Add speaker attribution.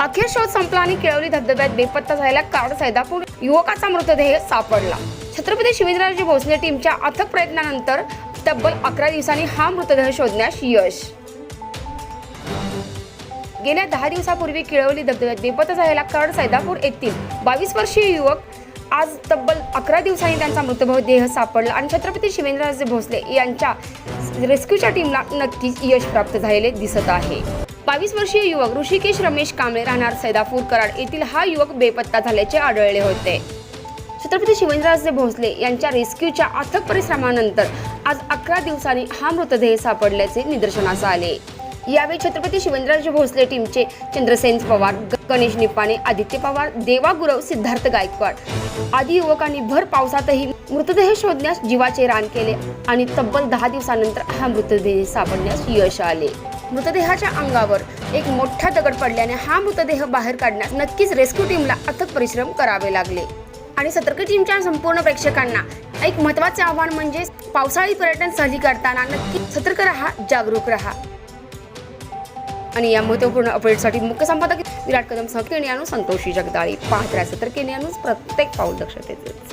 Speaker 1: अखेर शोध संपला आणि केळवली धबधब्यात बेपत्ता झालेला कार सैदापूर युवकाचा मृतदेह सापडला. छत्रपती शिवेंद्रराजे भोसले टीमच्या अथक प्रयत्नानंतर तब्बल अकरा दिवसांनी हा मृतदेह शोधण्यास यश. गेल्या दहा दिवसापूर्वी केळवली धबधब्यात बेपत्ता झालेला कर्ड सैदापूर येथील बावीस वर्षीय युवक आज तब्बल अकरा दिवसांनी त्यांचा मृतदेह देह सापडला आणि छत्रपती शिवेंद्रराजे भोसले यांच्या रेस्क्यूच्या टीमला नक्कीच यश प्राप्त झालेले दिसत आहे. बावीस वर्षीय युवक ऋषिकेश रमेश कांबळे राहणार सैदापूर कराड येथील हा युवक बेपत्ता झाल्याचे आढळले होते. छत्रपती शिवेंद्रराजे भोसले यांच्या रेस्क्यूच्या अथक परिश्रमानंतर आज अकरा दिवसांनी हा मृतदेह सापडल्याचे निदर्शनास आले. यावेळी छत्रपती शिवेंद्रराजे भोसले टीमचे चंद्रसेन पवार गणेश निपाणे आदित्य पवार देवा गुरव सिद्धार्थ गायकवाड आदी युवकांनी भर पावसातही मृतदेह शोधण्यास जीवाचे रान केले आणि तब्बल दहा दिवसानंतर हा मृतदेह सापडण्यास यश आले. मृतदेहाच्या अंगावर एक मोठा दगड पडल्याने हा मृतदेह बाहेर काढण्यास नक्कीच रेस्क्यू टीमला अथक परिश्रम करावे लागले. आणि सतर्क टीमच्या संपूर्ण प्रेक्षकांना एक महत्त्वाचे आव्हान म्हणजे पावसाळी पर्यटन सहली करताना नक्की सतर्क राहा जागरूक राहा. आणि या महत्त्वपूर्ण अपडेटसाठी मुख्य संपादक विराट कदम सह केनियानू संतोषी जगदाळी. पाहत राहा सतर्क केनियानूज प्रत्येक पाऊल दक्षतेचे